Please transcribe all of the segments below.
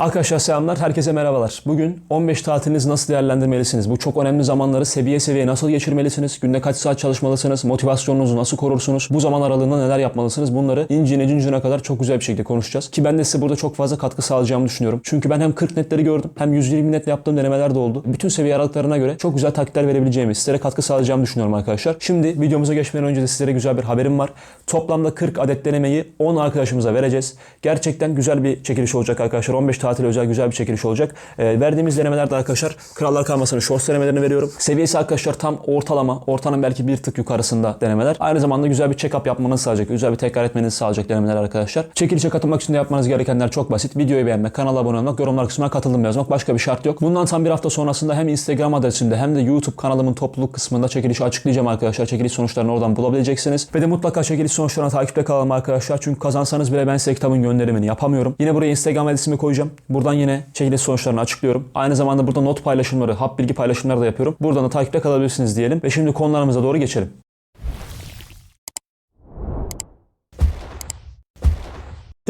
Arkadaşlar selamlar, herkese merhabalar. Bugün 15 tatilinizi nasıl değerlendirmelisiniz? Bu çok önemli zamanları seviye seviye nasıl geçirmelisiniz? Günde kaç saat çalışmalısınız? Motivasyonunuzu nasıl korursunuz? Bu zaman aralığında neler yapmalısınız? Bunları incine cincine kadar çok güzel bir şekilde konuşacağız. Ki ben de size burada çok fazla katkı sağlayacağımı düşünüyorum. Çünkü ben hem 40 netleri gördüm hem 120 netle yaptığım denemeler de oldu. Bütün seviye aralıklarına göre çok güzel taktikler verebileceğimi, sizlere katkı sağlayacağımı düşünüyorum arkadaşlar. Şimdi videomuza geçmeden önce de sizlere güzel bir haberim var. Toplamda 40 adet denemeyi 10 arkadaşımıza vereceğiz. Gerçekten güzel bir çekiliş olacak arkadaşlar. 15 tatil özel güzel bir çekiliş olacak. Ee, verdiğimiz denemelerde arkadaşlar Krallar Kalması'nın shorts denemelerini veriyorum. Seviyesi arkadaşlar tam ortalama. Ortanın belki bir tık yukarısında denemeler. Aynı zamanda güzel bir check-up yapmanızı sağlayacak. Güzel bir tekrar etmenizi sağlayacak denemeler arkadaşlar. Çekilişe katılmak için de yapmanız gerekenler çok basit. Videoyu beğenmek, kanala abone olmak, yorumlar kısmına katıldım yazmak. Başka bir şart yok. Bundan tam bir hafta sonrasında hem Instagram adresimde hem de YouTube kanalımın topluluk kısmında çekilişi açıklayacağım arkadaşlar. Çekiliş sonuçlarını oradan bulabileceksiniz. Ve de mutlaka çekiliş sonuçlarına takipte kalalım arkadaşlar. Çünkü kazansanız bile ben size kitabın gönderimini yapamıyorum. Yine buraya Instagram adresimi koyacağım. Buradan yine çekiliş sonuçlarını açıklıyorum. Aynı zamanda burada not paylaşımları, hap bilgi paylaşımları da yapıyorum. Buradan da takipte kalabilirsiniz diyelim. Ve şimdi konularımıza doğru geçelim.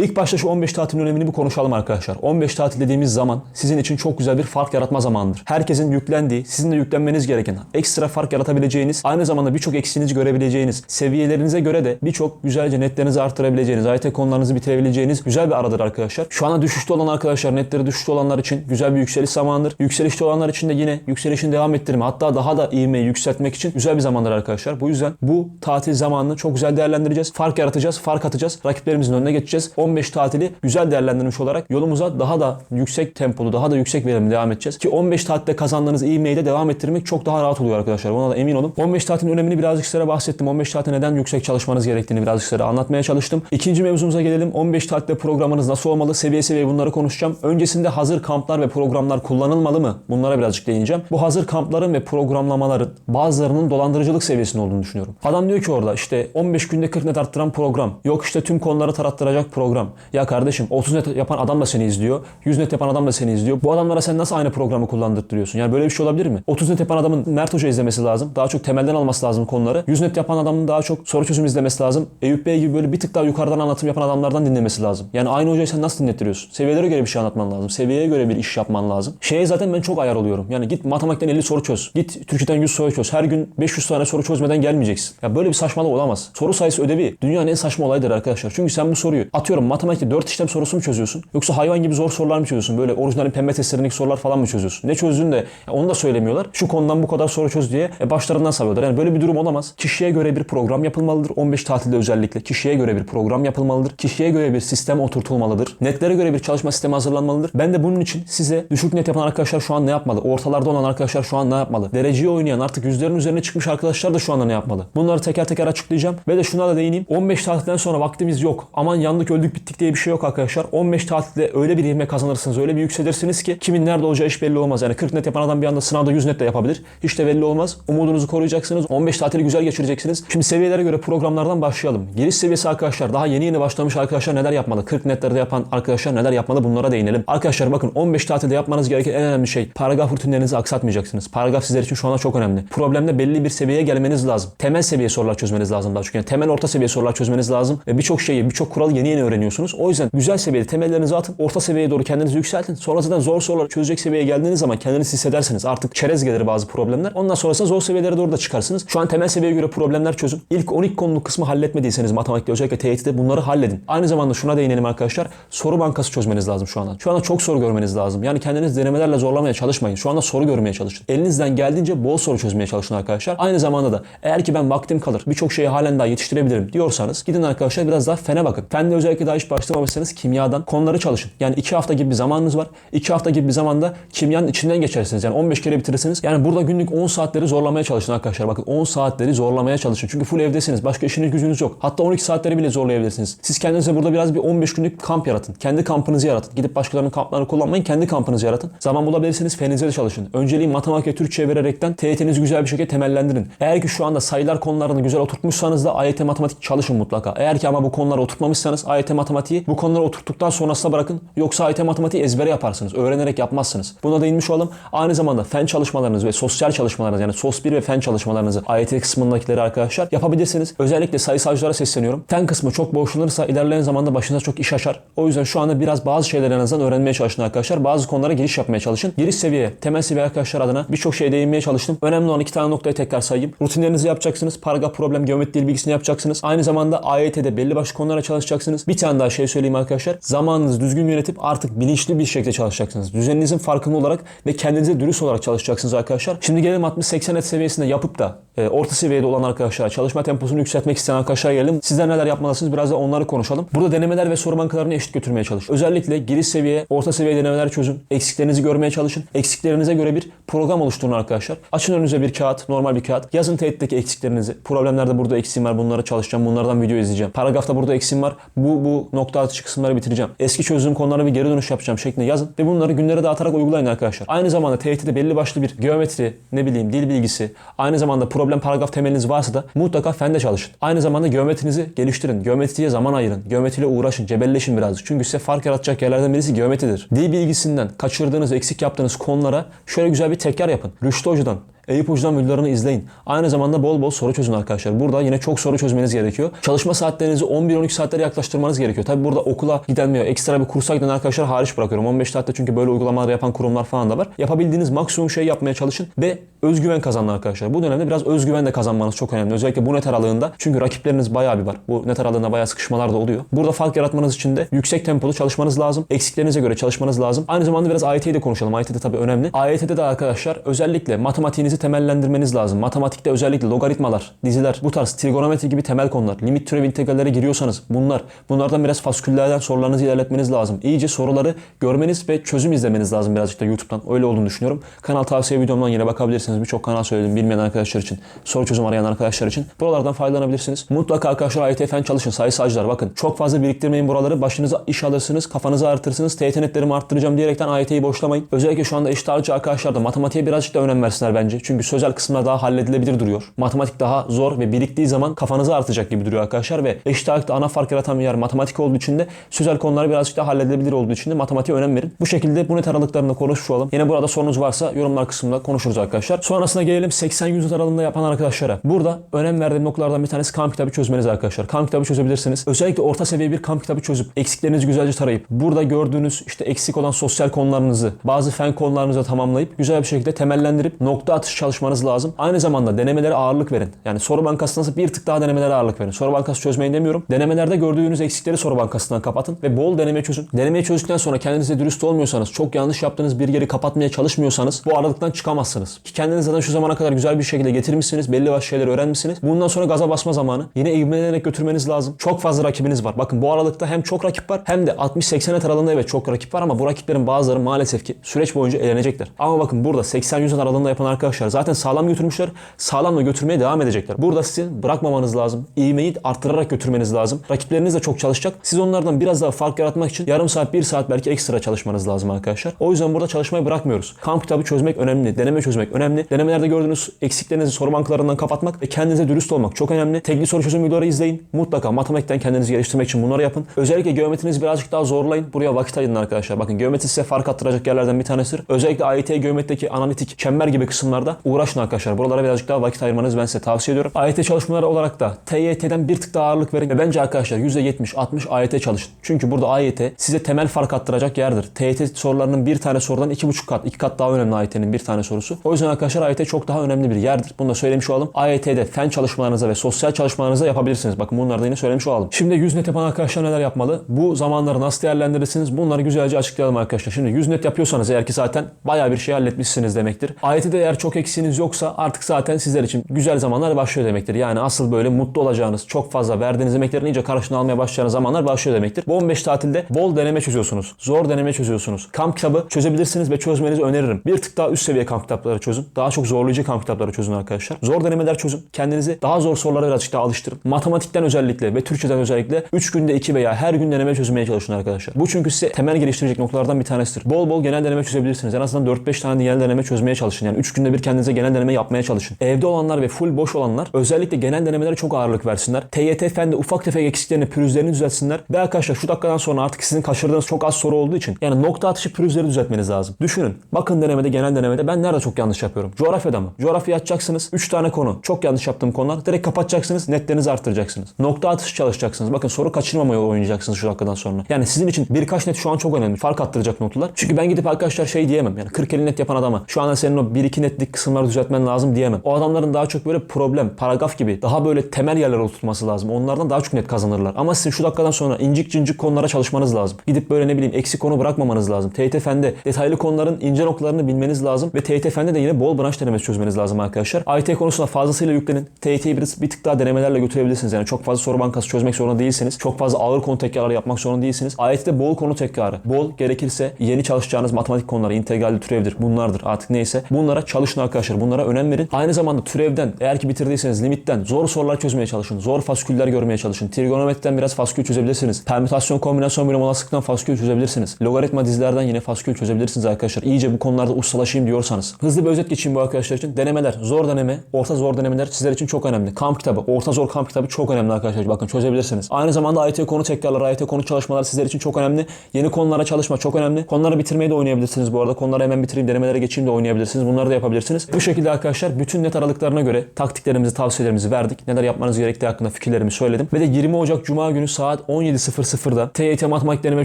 İlk başta şu 15 tatilin önemini bir konuşalım arkadaşlar. 15 tatil dediğimiz zaman sizin için çok güzel bir fark yaratma zamanıdır. Herkesin yüklendiği, sizin de yüklenmeniz gereken, ekstra fark yaratabileceğiniz, aynı zamanda birçok eksiğinizi görebileceğiniz, seviyelerinize göre de birçok güzelce netlerinizi arttırabileceğiniz, AYT konularınızı bitirebileceğiniz güzel bir aradır arkadaşlar. Şu anda düşüşte olan arkadaşlar, netleri düşüşte olanlar için güzel bir yükseliş zamanıdır. Yükselişte olanlar için de yine yükselişin devam ettirme, hatta daha da ivmeyi yükseltmek için güzel bir zamandır arkadaşlar. Bu yüzden bu tatil zamanını çok güzel değerlendireceğiz. Fark yaratacağız, fark atacağız. Rakiplerimizin önüne geçeceğiz. 15 tatili güzel değerlendirmiş olarak yolumuza daha da yüksek tempolu, daha da yüksek verimli devam edeceğiz. Ki 15 tatilde kazandığınız ivmeyi de devam ettirmek çok daha rahat oluyor arkadaşlar. Buna da emin olun. 15 tatilin önemini birazcık sizlere bahsettim. 15 tatilde neden yüksek çalışmanız gerektiğini birazcık sizlere anlatmaya çalıştım. İkinci mevzumuza gelelim. 15 tatilde programınız nasıl olmalı? Seviye seviye bunları konuşacağım. Öncesinde hazır kamplar ve programlar kullanılmalı mı? Bunlara birazcık değineceğim. Bu hazır kampların ve programlamaların bazılarının dolandırıcılık seviyesinde olduğunu düşünüyorum. Adam diyor ki orada işte 15 günde 40 net arttıran program. Yok işte tüm konuları tarattıracak program. Ya kardeşim 30 net yapan adam da seni izliyor. 100 net yapan adam da seni izliyor. Bu adamlara sen nasıl aynı programı kullandırtıyorsun? Yani böyle bir şey olabilir mi? 30 net yapan adamın Mert Hoca izlemesi lazım. Daha çok temelden alması lazım konuları. 100 net yapan adamın daha çok soru çözüm izlemesi lazım. Eyüp Bey gibi böyle bir tık daha yukarıdan anlatım yapan adamlardan dinlemesi lazım. Yani aynı hocayı sen nasıl dinlettiriyorsun? Seviyelere göre bir şey anlatman lazım. Seviyeye göre bir iş yapman lazım. Şeye zaten ben çok ayar oluyorum. Yani git matematikten 50 soru çöz. Git Türkçeden 100 soru çöz. Her gün 500 tane soru çözmeden gelmeyeceksin. Ya böyle bir saçmalık olamaz. Soru sayısı ödevi dünyanın en saçma olayıdır arkadaşlar. Çünkü sen bu soruyu atıyorum matematikte 4 işlem sorusu mu çözüyorsun? Yoksa hayvan gibi zor sorular mı çözüyorsun? Böyle orijinalin pembe testlerindeki sorular falan mı çözüyorsun? Ne çözdüğünü de onu da söylemiyorlar. Şu konudan bu kadar soru çöz diye e, başlarından savıyorlar. Yani böyle bir durum olamaz. Kişiye göre bir program yapılmalıdır. 15 tatilde özellikle kişiye göre bir program yapılmalıdır. Kişiye göre bir sistem oturtulmalıdır. Netlere göre bir çalışma sistemi hazırlanmalıdır. Ben de bunun için size düşük net yapan arkadaşlar şu an ne yapmalı? Ortalarda olan arkadaşlar şu an ne yapmalı? Dereceyi oynayan artık yüzlerin üzerine çıkmış arkadaşlar da şu anda ne yapmalı? Bunları teker teker açıklayacağım. Ve de şuna da değineyim. 15 tatilden sonra vaktimiz yok. Aman yandık öldük bittik diye bir şey yok arkadaşlar. 15 tatilde öyle bir ivme kazanırsınız, öyle bir yükselirsiniz ki kimin nerede olacağı hiç belli olmaz. Yani 40 net yapan adam bir anda sınavda 100 net de yapabilir. Hiç de belli olmaz. Umudunuzu koruyacaksınız. 15 tatili güzel geçireceksiniz. Şimdi seviyelere göre programlardan başlayalım. Giriş seviyesi arkadaşlar daha yeni yeni başlamış arkadaşlar neler yapmalı? 40 netlerde yapan arkadaşlar neler yapmalı? Bunlara değinelim. Arkadaşlar bakın 15 tatilde yapmanız gereken en önemli şey paragraf rutinlerinizi aksatmayacaksınız. Paragraf sizler için şu anda çok önemli. Problemde belli bir seviyeye gelmeniz lazım. Temel seviye sorular çözmeniz lazım daha çok. Yani temel orta seviye sorular çözmeniz lazım. Ve birçok şeyi, birçok kuralı yeni yeni öğreniyorsunuz. O yüzden güzel seviyede temellerinizi atın. Orta seviyeye doğru kendinizi yükseltin. Sonra zaten zor sorular çözecek seviyeye geldiğiniz zaman kendiniz hissedersiniz. Artık çerez gelir bazı problemler. Ondan sonrasında zor seviyelere doğru da çıkarsınız. Şu an temel seviyeye göre problemler çözün. İlk 12 konuluk kısmı halletmediyseniz matematikte özellikle TYT'de bunları halledin. Aynı zamanda şuna değinelim arkadaşlar. Soru bankası çözmeniz lazım şu anda. Şu anda çok soru görmeniz lazım. Yani kendiniz denemelerle zorlamaya çalışmayın. Şu anda soru görmeye çalışın. Elinizden geldiğince bol soru çözmeye çalışın arkadaşlar. Aynı zamanda da eğer ki ben vaktim kalır birçok şeyi halen daha yetiştirebilirim diyorsanız gidin arkadaşlar biraz daha fene bakın. Fende özellikle daha hiç başlamamışsanız kimyadan konuları çalışın. Yani 2 hafta gibi bir zamanınız var. 2 hafta gibi bir zamanda kimyanın içinden geçersiniz. Yani 15 kere bitirirsiniz. Yani burada günlük 10 saatleri zorlamaya çalışın arkadaşlar. Bakın 10 saatleri zorlamaya çalışın. Çünkü full evdesiniz. Başka işiniz gücünüz yok. Hatta 12 saatleri bile zorlayabilirsiniz. Siz kendinize burada biraz bir 15 günlük kamp yaratın. Kendi kampınızı yaratın. Gidip başkalarının kamplarını kullanmayın. Kendi kampınızı yaratın. Zaman bulabilirsiniz. Feninize de çalışın. Önceliği matematik Türkçe vererekten TYT'nizi güzel bir şekilde temellendirin. Eğer ki şu anda sayılar konularını güzel oturtmuşsanız da AYT matematik çalışın mutlaka. Eğer ki ama bu konuları oturtmamışsanız AYT matematiği bu konuları oturttuktan sonrasına bırakın. Yoksa AYT matematiği ezbere yaparsınız. Öğrenerek yapmazsınız. Buna değinmiş olalım. Aynı zamanda fen çalışmalarınız ve sosyal çalışmalarınız yani SOS 1 ve fen çalışmalarınızı AYT kısmındakileri arkadaşlar yapabilirsiniz. Özellikle sayısalcılara sesleniyorum. Fen kısmı çok boşlanırsa ilerleyen zamanda başınıza çok iş açar. O yüzden şu anda biraz bazı şeyleri en azından öğrenmeye çalışın arkadaşlar. Bazı konulara giriş yapmaya çalışın. Giriş seviye, temel seviye arkadaşlar adına birçok şeye değinmeye çalıştım. Önemli olan iki tane noktayı tekrar sayayım. Rutinlerinizi yapacaksınız. Paragraf, problem, geometri bilgisini yapacaksınız. Aynı zamanda AYT'de belli başlı konulara çalışacaksınız. Bir tane daha şey söyleyeyim arkadaşlar. Zamanınızı düzgün yönetip artık bilinçli bir şekilde çalışacaksınız. Düzeninizin farkında olarak ve kendinize dürüst olarak çalışacaksınız arkadaşlar. Şimdi gelelim 60-80 net seviyesinde yapıp da e, orta seviyede olan arkadaşlar, çalışma temposunu yükseltmek isteyen arkadaşlar gelelim. Sizler neler yapmalısınız biraz da onları konuşalım. Burada denemeler ve soru bankalarını eşit götürmeye çalışın. Özellikle giriş seviye, orta seviye denemeler çözün. Eksiklerinizi görmeye çalışın. Eksiklerinize göre bir program oluşturun arkadaşlar. Açın önünüze bir kağıt, normal bir kağıt. Yazın teğetteki eksiklerinizi. Problemlerde burada eksiğim var, bunları çalışacağım. Bunlardan video izleyeceğim. Paragrafta burada eksiğim var. Bu bu nokta atışı kısımları bitireceğim. Eski çözdüğüm konulara bir geri dönüş yapacağım şeklinde yazın ve bunları günlere dağıtarak uygulayın arkadaşlar. Aynı zamanda TYT'de belli başlı bir geometri, ne bileyim dil bilgisi, aynı zamanda problem paragraf temeliniz varsa da mutlaka fende çalışın. Aynı zamanda geometrinizi geliştirin. Geometriye zaman ayırın. Geometriyle uğraşın, cebelleşin birazcık. Çünkü size fark yaratacak yerlerden birisi geometridir. Dil bilgisinden kaçırdığınız, eksik yaptığınız konulara şöyle güzel bir tekrar yapın. Rüştü Hoca'dan Eyüp Hoca'dan videolarını izleyin. Aynı zamanda bol bol soru çözün arkadaşlar. Burada yine çok soru çözmeniz gerekiyor. Çalışma saatlerinizi 11-12 saatlere yaklaştırmanız gerekiyor. Tabi burada okula giden veya ekstra bir kursa giden arkadaşlar hariç bırakıyorum. 15 saatte çünkü böyle uygulamalar yapan kurumlar falan da var. Yapabildiğiniz maksimum şeyi yapmaya çalışın ve özgüven kazanın arkadaşlar. Bu dönemde biraz özgüven de kazanmanız çok önemli. Özellikle bu net aralığında. Çünkü rakipleriniz bayağı bir var. Bu net aralığında bayağı sıkışmalar da oluyor. Burada fark yaratmanız için de yüksek tempolu çalışmanız lazım. Eksiklerinize göre çalışmanız lazım. Aynı zamanda biraz AYT'yi de konuşalım. AYT de tabii önemli. AYT'de de arkadaşlar özellikle matematiğinizi temellendirmeniz lazım. Matematikte özellikle logaritmalar, diziler, bu tarz trigonometri gibi temel konular, limit türev integrallere giriyorsanız bunlar, bunlardan biraz fasküllerden sorularınızı ilerletmeniz lazım. İyice soruları görmeniz ve çözüm izlemeniz lazım birazcık da YouTube'dan. Öyle olduğunu düşünüyorum. Kanal tavsiye videomdan yine bakabilirsiniz. Birçok kanal söyledim bilmeyen arkadaşlar için, soru çözüm arayan arkadaşlar için. Buralardan faydalanabilirsiniz. Mutlaka arkadaşlar AYT fen çalışın. Sayısalcılar bakın. Çok fazla biriktirmeyin buraları. Başınıza iş alırsınız, kafanızı artırırsınız. TYT netlerimi arttıracağım diyerekten AYT'yi boşlamayın. Özellikle şu anda eşit ağırlıkçı arkadaşlar da matematiğe birazcık da önem versinler bence. Çünkü sözel kısımlar daha halledilebilir duruyor. Matematik daha zor ve biriktiği zaman kafanızı artacak gibi duruyor arkadaşlar ve eşit ağırlıkta ana fark yaratan bir yer matematik olduğu için de sözel konular birazcık daha halledilebilir olduğu için de matematiğe önem verin. Bu şekilde bu net aralıklarında konuşmuş olalım. Yine burada sorunuz varsa yorumlar kısmında konuşuruz arkadaşlar. Sonrasında gelelim 80-100 net aralığında yapan arkadaşlara. Burada önem verdiğim noktalardan bir tanesi kamp kitabı çözmeniz arkadaşlar. Kamp kitabı çözebilirsiniz. Özellikle orta seviye bir kamp kitabı çözüp eksiklerinizi güzelce tarayıp burada gördüğünüz işte eksik olan sosyal konularınızı bazı fen konularınızı tamamlayıp güzel bir şekilde temellendirip nokta atışı çalışmanız lazım. Aynı zamanda denemelere ağırlık verin. Yani soru bankasından bir tık daha denemelere ağırlık verin. Soru bankası çözmeyin demiyorum. Denemelerde gördüğünüz eksikleri soru bankasından kapatın ve bol deneme çözün. Denemeyi çözdükten sonra kendinize dürüst olmuyorsanız, çok yanlış yaptığınız bir yeri kapatmaya çalışmıyorsanız bu aralıktan çıkamazsınız. Ki kendiniz zaten şu zamana kadar güzel bir şekilde getirmişsiniz. Belli başlı şeyleri öğrenmişsiniz. Bundan sonra gaza basma zamanı. Yine ivmelenerek götürmeniz lazım. Çok fazla rakibiniz var. Bakın bu aralıkta hem çok rakip var hem de 60-80 net aralığında evet çok rakip var ama bu rakiplerin bazıları maalesef ki süreç boyunca elenecekler. Ama bakın burada 80-100 net aralığında yapan arkadaşlar zaten sağlam götürmüşler. Sağlam da götürmeye devam edecekler. Burada sizin bırakmamanız lazım. İğmeyi arttırarak götürmeniz lazım. Rakipleriniz de çok çalışacak. Siz onlardan biraz daha fark yaratmak için yarım saat, bir saat belki ekstra çalışmanız lazım arkadaşlar. O yüzden burada çalışmayı bırakmıyoruz. Kamp kitabı çözmek önemli. Deneme çözmek önemli. Denemelerde gördüğünüz eksiklerinizi soru banklarından kapatmak ve kendinize dürüst olmak çok önemli. Tekli soru çözüm videoları izleyin. Mutlaka matematikten kendinizi geliştirmek için bunları yapın. Özellikle geometrinizi birazcık daha zorlayın. Buraya vakit ayırın arkadaşlar. Bakın geometri size fark attıracak yerlerden bir tanesidir. Özellikle AYT geometrideki analitik, çember gibi kısımlarda uğraşın arkadaşlar. Buralara birazcık daha vakit ayırmanızı ben size tavsiye ediyorum. AYT çalışmaları olarak da TYT'den bir tık daha ağırlık verin ve bence arkadaşlar %70-60 AYT çalışın. Çünkü burada AYT size temel fark attıracak yerdir. TYT sorularının bir tane sorudan iki buçuk kat, iki kat daha önemli AYT'nin bir tane sorusu. O yüzden arkadaşlar AYT çok daha önemli bir yerdir. Bunu da söylemiş olalım. AYT'de fen çalışmalarınıza ve sosyal çalışmalarınıza yapabilirsiniz. Bakın bunları da yine söylemiş olalım. Şimdi 100 net yapan arkadaşlar neler yapmalı? Bu zamanları nasıl değerlendirirsiniz? Bunları güzelce açıklayalım arkadaşlar. Şimdi 100 net yapıyorsanız eğer ki zaten bayağı bir şey halletmişsiniz demektir. AYT'de eğer çok eksiğiniz yoksa artık zaten sizler için güzel zamanlar başlıyor demektir. Yani asıl böyle mutlu olacağınız, çok fazla verdiğiniz emeklerin iyice karşılığını almaya başlayacağınız zamanlar başlıyor demektir. Bu 15 tatilde bol deneme çözüyorsunuz. Zor deneme çözüyorsunuz. Kamp kitabı çözebilirsiniz ve çözmenizi öneririm. Bir tık daha üst seviye kamp kitapları çözün. Daha çok zorlayıcı kamp kitapları çözün arkadaşlar. Zor denemeler çözün. Kendinizi daha zor sorulara birazcık daha alıştırın. Matematikten özellikle ve Türkçeden özellikle 3 günde 2 veya her gün deneme çözmeye çalışın arkadaşlar. Bu çünkü size temel geliştirecek noktalardan bir tanesidir. Bol bol genel deneme çözebilirsiniz. En azından 4-5 tane genel deneme çözmeye çalışın. Yani 3 günde bir kendinize genel deneme yapmaya çalışın. Evde olanlar ve full boş olanlar özellikle genel denemelere çok ağırlık versinler. TYT Fen'de ufak tefek eksiklerini, pürüzlerini düzeltsinler. Ve arkadaşlar şu dakikadan sonra artık sizin kaçırdığınız çok az soru olduğu için yani nokta atışı pürüzleri düzeltmeniz lazım. Düşünün. Bakın denemede, genel denemede ben nerede çok yanlış yapıyorum? Coğrafyada mı? Coğrafya açacaksınız. 3 tane konu. Çok yanlış yaptığım konular. Direkt kapatacaksınız. Netlerinizi arttıracaksınız. Nokta atışı çalışacaksınız. Bakın soru kaçırmamaya oynayacaksınız şu dakikadan sonra. Yani sizin için birkaç net şu an çok önemli. Fark attıracak notlar. Çünkü ben gidip arkadaşlar şey diyemem. Yani 40 50 net yapan adama şu anda senin o 1-2 netlik kısımları düzeltmen lazım diyemem. O adamların daha çok böyle problem, paragraf gibi daha böyle temel yerlere oturtması lazım. Onlardan daha çok net kazanırlar. Ama sizin şu dakikadan sonra incik cincik konulara çalışmanız lazım. Gidip böyle ne bileyim eksik konu bırakmamanız lazım. TYT Fen'de detaylı konuların ince noktalarını bilmeniz lazım ve TYT Fen'de de yine bol branş denemesi çözmeniz lazım arkadaşlar. IT konusuna fazlasıyla yüklenin. TYT'yi bir, bir tık daha denemelerle götürebilirsiniz. Yani çok fazla soru bankası çözmek zorunda değilsiniz. Çok fazla ağır konu tekrarları yapmak zorunda değilsiniz. AYT'de bol konu tekrarı. Bol gerekirse yeni çalışacağınız matematik konuları, integraldir, türevdir, bunlardır artık neyse. Bunlara çalışın arkadaşlar. Bunlara önem verin. Aynı zamanda türevden eğer ki bitirdiyseniz limitten zor sorular çözmeye çalışın. Zor fasküller görmeye çalışın. Trigonometriden biraz faskül çözebilirsiniz. Permütasyon, kombinasyon bölüm olasılıktan faskül çözebilirsiniz. Logaritma dizilerden yine faskül çözebilirsiniz arkadaşlar. İyice bu konularda ustalaşayım diyorsanız. Hızlı bir özet geçeyim bu arkadaşlar için. Denemeler, zor deneme, orta zor denemeler sizler için çok önemli. Kamp kitabı, orta zor kamp kitabı çok önemli arkadaşlar. Bakın çözebilirsiniz. Aynı zamanda AYT konu tekrarları, AYT konu çalışmalar sizler için çok önemli. Yeni konulara çalışma çok önemli. Konuları bitirmeyi de oynayabilirsiniz bu arada. Konuları hemen bitireyim, denemelere geçeyim de oynayabilirsiniz. Bunları da yapabilirsiniz. Bu şekilde arkadaşlar bütün net aralıklarına göre taktiklerimizi, tavsiyelerimizi verdik. Neler yapmanız gerektiği hakkında fikirlerimi söyledim. Ve de 20 Ocak Cuma günü saat 17.00'da TYT matematik deneme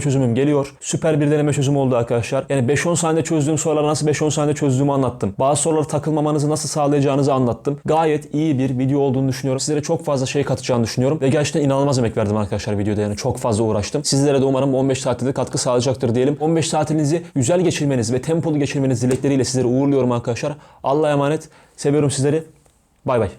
çözümüm geliyor. Süper bir deneme çözümü oldu arkadaşlar. Yani 5-10 saniyede çözdüğüm soruları nasıl 5-10 saniyede çözdüğümü anlattım. Bazı soruları takılmamanızı nasıl sağlayacağınızı anlattım. Gayet iyi bir video olduğunu düşünüyorum. Sizlere çok fazla şey katacağını düşünüyorum. Ve gerçekten inanılmaz emek verdim arkadaşlar videoda yani çok fazla uğraştım. Sizlere de umarım 15 tatilde katkı sağlayacaktır diyelim. 15 tatilinizi güzel geçirmeniz ve tempolu geçirmeniz dilekleriyle sizleri uğurluyorum arkadaşlar. Allah'a emanet. Seviyorum sizleri. Bay bay.